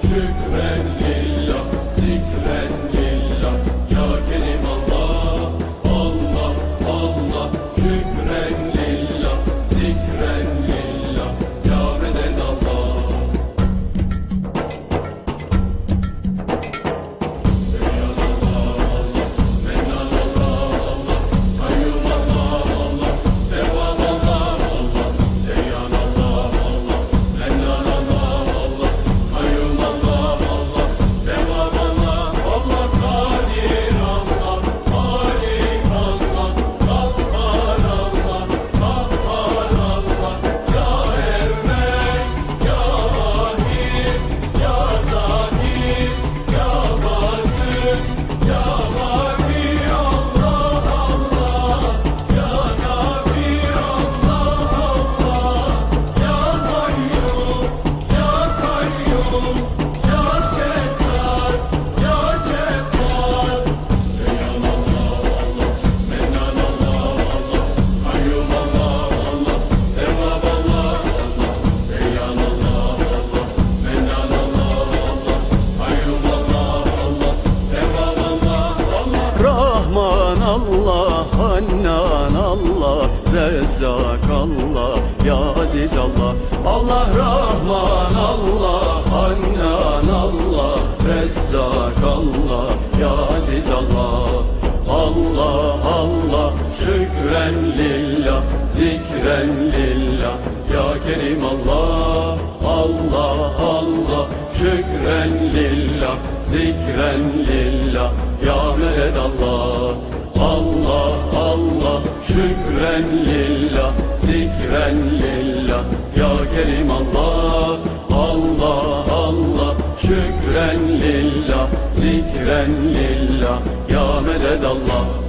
chicken. Rahman Allah, Hannan Allah, Rezzak Allah, Ya Aziz Allah. Allah Rahman Allah, şükren lillah, zikren lillah, Ya Kerim Allah. Allah Allah, şükren lillah, zikren lillah, Ya Meled Allah. Allah Allah, şükren lillah, zikren lillah, Ya Kerim Allah. Allah Allah, şükren lillah, zikren lillah, Ya Meled Allah.